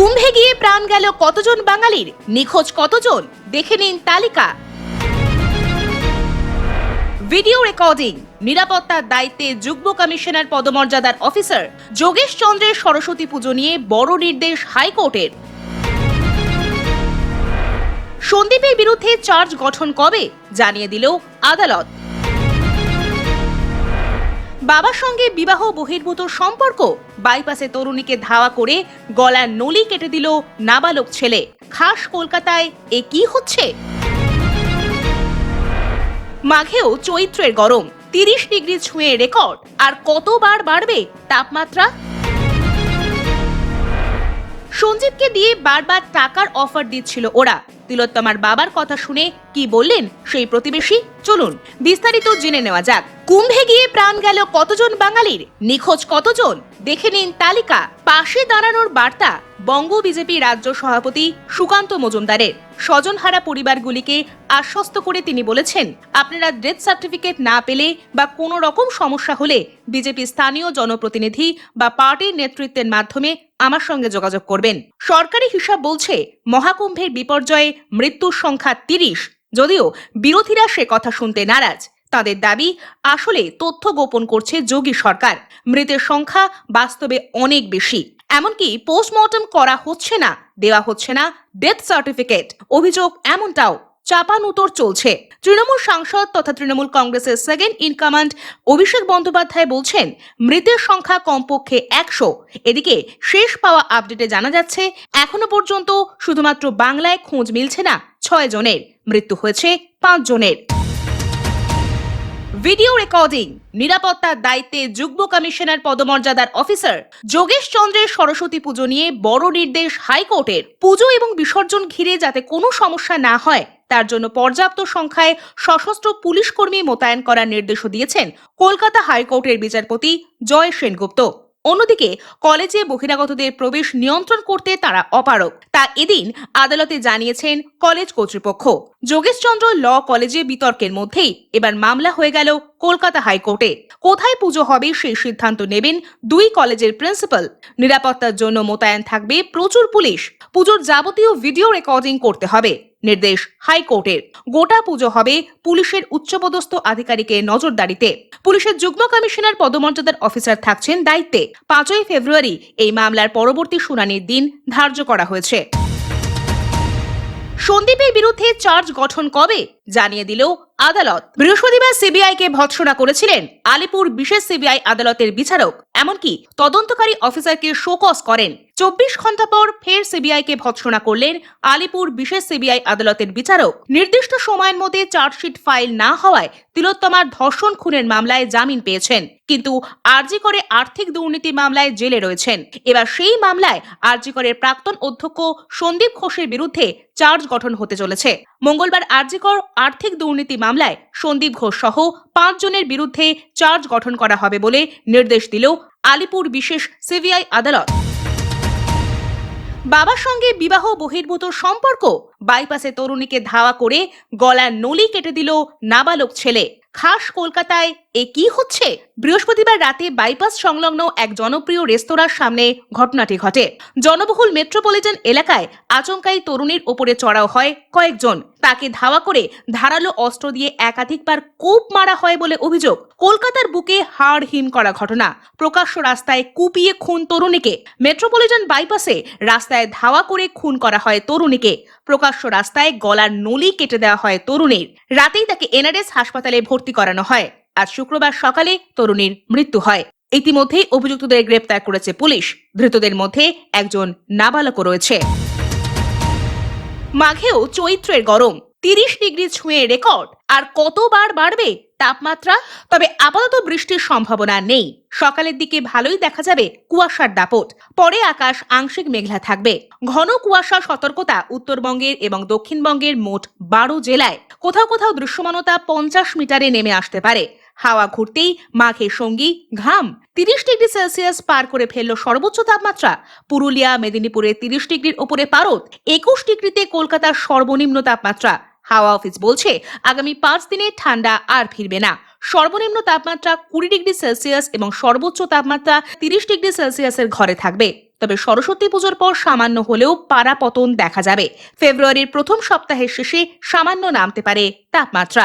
কুম্ভে গিয়ে প্রাণ গেল কতজন বাঙালির? নিখোঁজ কতজন? দেখে নিন তালিকা। ভিডিও রেকর্ডিং, নিরাপত্তার দায়িত্বে যুগ্ম কমিশনার পদমর্যাদার অফিসার যোগেশ চন্দ্রের সরস্বতী পুজো নিয়ে বড় নির্দেশ হাইকোর্টের। সন্দীপের বিরুদ্ধে চার্জ গঠন কবে? জানিয়ে দিল আদালত। বাবার সঙ্গে বিবাহ বহির্ভূত সম্পর্ক। বাইপাসে তরুণীকে ধাওয়া করে গলার নলি কেটে দিল নাবালক ছেলে। খাস কলকাতায় এ কি হচ্ছে? মাঘেও চৈত্রের গরম। তিরিশ ডিগ্রি ছুঁয়ে রেকর্ড। আর কতবার বাড়বে তাপমাত্রা? সঞ্জীবকে দিয়ে বারবার টাকার অফার দিচ্ছিল ওরা। তিলোত্তমার বাবার কথা শুনে কি বললেন সেই প্রতিবেশী? চলুন, বিস্তারিত জেনে নেওয়া যাক। কুম্ভে গিয়ে প্রাণ গেল কতজন বাঙালির? নিখোঁজ কতজন? দেখে নিন তালিকা। পাশে দাঁড়ানোর বার্তা বঙ্গ বিজেপি রাজ্য সভাপতি সুকান্ত মজুমদারের। স্বজনহারা পরিবারগুলিকে আশ্বস্ত করে তিনি বলেছেন, আপনারা ডেথ সার্টিফিকেট না পেলে বা কোনো রকম সমস্যা হলে বিজেপি স্থানীয় জনপ্রতিনিধি বা পার্টির নেতৃত্বের মাধ্যমে আমার সঙ্গে যোগাযোগ করবেন। সরকারি হিসাব বলছে, মহাকুম্ভের বিপর্যয়ে মৃত্যুর সংখ্যা তিরিশ। যদিও বিরোধীরা সে কথা শুনতে নারাজ। তাদের দাবি, আসলে তথ্য গোপন করছে যোগী সরকার। মৃতের সংখ্যা বাস্তবে অনেক বেশি। এমনকি পোস্টমর্টম করা হচ্ছে না, দেওয়া হচ্ছে না, ডেথ সার্টিফিকেট। অভিযোগ এমনটাও চাপানুতর চলছে। তৃণমূল সাংসদ তথা তৃণমূল কংগ্রেসের second in command Abhishek Bandyopadhyay বলছেন, মৃতের সংখ্যা কমপক্ষে একশো। এদিকে শেষ পাওয়া আপডেটে জানা যাচ্ছে, এখনও পর্যন্ত শুধুমাত্র বাংলায় খোঁজ মিলছে না, ছয় জনের। মৃত্যু হয়েছে পাঁচ জনের। ভিডিও রেকর্ডিং, নিরাপত্তার দায়িত্বে যুগ্ম কমিশনার পদমর্যাদার অফিসার যোগেশ চন্দ্রের সরস্বতী পুজো নিয়ে বড় নির্দেশ হাইকোর্টের। পুজো এবং বিসর্জন ঘিরে যাতে কোনো সমস্যা না হয় তার জন্য পর্যাপ্ত সংখ্যায় সশস্ত্র পুলিশ কর্মী মোতায়েন করার নির্দেশও দিয়েছেন কলকাতা হাইকোর্টের বিচারপতি জয় সেনগুপ্ত। অন্যদিকে, কলেজে বহিরাগতদের প্রবেশ নিয়ন্ত্রণ করতে তারা অপারক তা এদিন আদালতে জানিয়েছেন কলেজ কর্তৃপক্ষ। যোগেশচন্দ্র ল কলেজে বিতর্কের মধ্যেই এবার মামলা হয়ে গেল কলকাতা হাইকোর্টে। কোথায় পুজো হবে সেই সিদ্ধান্ত নেবেন দুই কলেজের প্রিন্সিপাল। নিরাপত্তার জন্য মোতায়েন থাকবে প্রচুর পুলিশ। পুজোর যাবতীয় ভিডিও রেকর্ডিং করতে হবে। নির্দেশ হাইকোর্টের। গোটা পুজো হবে পুলিশের উচ্চপদস্থ আধিকারিকের নজরদারিতে। পুলিশের যুগ্ম কমিশনার পদমর্যাদার অফিসার থাকছেন দায়িত্বে। পাঁচই ফেব্রুয়ারি এই মামলার পরবর্তী শুনানির দিন ধার্য করা হয়েছে। সন্দীপের বিরুদ্ধে চার্জ গঠন কবে? জানিয়ে দিল আদালত। বৃহস্পতিবার সিবিআই কে ভৎসনা করেছিলেন আলিপুর বিশেষ সিবিআই আদালতের বিচারক এমনকি তদন্তকারী অফিসারকে শোকস করেন। চব্বিশ ঘণ্টা পর ফের সিবিআই কে ভৎসনা করলেন আলিপুর বিশেষ সিবিআই আদালতের বিচারক। নির্দিষ্ট সময়ের মধ্যে চার্জশিট ফাইল না হওয়ায় তিলোত্তমার ধর্ষণ খুনের মামলায় জামিন পেয়েছেন। কিন্তু আরজি করে আর্থিক দুর্নীতি মামলায় জেলে রয়েছেন। এবার সেই মামলায় আরজি করের প্রাক্তন অধ্যক্ষ সন্দীপ ঘোষের বিরুদ্ধে চার্জ গঠন হতে চলেছে। মঙ্গলবার আরজিকর আর্থিক দুর্নীতি মামলায় সন্দীপ ঘোষ সহ পাঁচ জনের বিরুদ্ধে চার্জ গঠন করা হবে বলে নির্দেশ দিল আলিপুর বিশেষ সিবিআই আদালত। বাবার সঙ্গে বিবাহ বহির্ভূত সম্পর্ক। বাইপাসে তরুণীকে ধাওয়া করে গলার নলি কেটে দিল নাবালক ছেলে। খাস কলকাতায় এ কি হচ্ছে? বৃহস্পতিবার রাতে বাইপাস সংলগ্ন এক জনপ্রিয় রেস্তোরাঁর সামনে ঘটনাটি ঘটে। জনবহুল মেট্রোপলিটন এলাকায় আচমকাই তরুণীর ওপরে চড়াও হয় কয়েকজন। তাকে ধাওয়া করে ধারালো অস্ত্র দিয়ে একাধিকবার কোপ মারা হয় বলে অভিযোগ। কলকাতার বুকে হাড় হিম করা ঘটনা। প্রকাশ্য রাস্তায় কুপিয়ে খুন তরুণীকে। মেট্রোপলিটন বাইপাসে রাস্তায় ধাওয়া করে খুন করা হয় তরুণীকে। প্রকাশ্য রাস্তায় গলার নলি কেটে দেওয়া হয় তরুণীর। রাতেই তাকে এনআরএস হাসপাতালে ভর্তি করানো হয়। আজ শুক্রবার সকালে তরুণীর মৃত্যু হয়। ইতিমধ্যেই অভিযুক্তদের গ্রেপ্তার করেছে পুলিশ। ধৃতদের মধ্যে একজন নাবালকও রয়েছে। মাঘেও চৈত্রের গরম। তিরিশ ডিগ্রি ছুঁয়ে রেকর্ড। আর কতবার বাড়বে তাপমাত্রা? তবে আপাতত বৃষ্টির সম্ভাবনা নেই। সকালের দিকে ভালোই দেখা যাবে কুয়াশার দাপট। পরে আকাশ আংশিক মেঘলা থাকবে। ঘন কুয়াশা, সতর্কতা উত্তরবঙ্গের এবং দক্ষিণবঙ্গের মোট বারো জেলায়। কোথাও কোথাও দৃশ্যমানতা পঞ্চাশ মিটারে নেমে আসতে পারে। হাওয়া ঘুরতেই মাঘের সঙ্গী ঘাম। তিরিশ ডিগ্রি সেলসিয়াস পার করে ফেলল সর্বোচ্চ তাপমাত্রা। পুরুলিয়া, মেদিনীপুরে তিরিশ ডিগ্রির ওপরে পারদ। একুশ ডিগ্রিতে কলকাতার সর্বনিম্ন তাপমাত্রা হাওয়া অফিস বলছে, আগামী পাঁচ দিনে ঠান্ডা আর ফিরবে না। সর্বনিম্ন তাপমাত্রা কুড়ি ডিগ্রি সেলসিয়াস এবং সর্বোচ্চ তাপমাত্রা তিরিশ ডিগ্রি সেলসিয়াসের ঘরে থাকবে। তবে সরস্বতী পুজোর পর সামান্য হলেও পারা পতন দেখা যাবে। ফেব্রুয়ারির প্রথম সপ্তাহের শেষে সামান্য নামতে পারে তাপমাত্রা।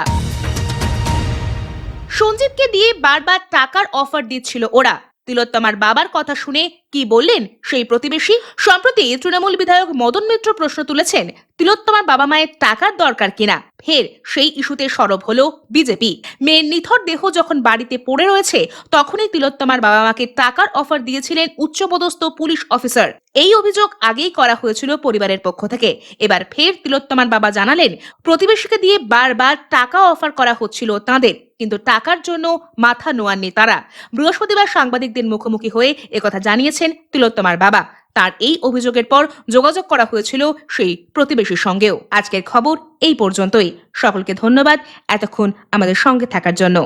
সঞ্জীবকে দিয়ে বারবার টাকার অফার দিচ্ছিল ওরা। তিলোত্তমার বাবার কথা শুনে কি বললেন সেই প্রতিবেশী? সম্প্রতি তৃণমূল বিধায়ক মদন মিত্র প্রশ্ন তুলেছেন তিলোত্তমার বাবা মায়ের টাকার দরকার কিনা? ফের সেই ইস্যুতে সরব হলো বিজেপি। মেয়ের নিথর দেহ যখন বাড়িতে পড়ে রয়েছে, তখনই তিলোত্তমার বাবা মাকে টাকার অফার দিয়েছিলেন উচ্চপদস্থ পুলিশ অফিসার। এই অভিযোগ আগেই করা হয়েছিল পরিবারের পক্ষ থেকে। এবার ফের তিলোত্তমার বাবা জানালেন, প্রতিবেশীকে দিয়ে বারবার টাকা অফার করা হচ্ছিল তাঁদের, কিন্তু টাকার জন্য মাথা নোয়াননি তারা। বৃহস্পতিবার সাংবাদিকদের মুখোমুখি হয়ে একথা জানিয়েছেন তিলোত্তমার বাবা। তার এই অভিযোগের পর যোগাযোগ করা হয়েছিল সেই প্রতিবেশীর সঙ্গেও। আজকের খবর এই পর্যন্তই। সকলকে ধন্যবাদ। এতক্ষণ আমাদের সঙ্গে থাকার জন্য।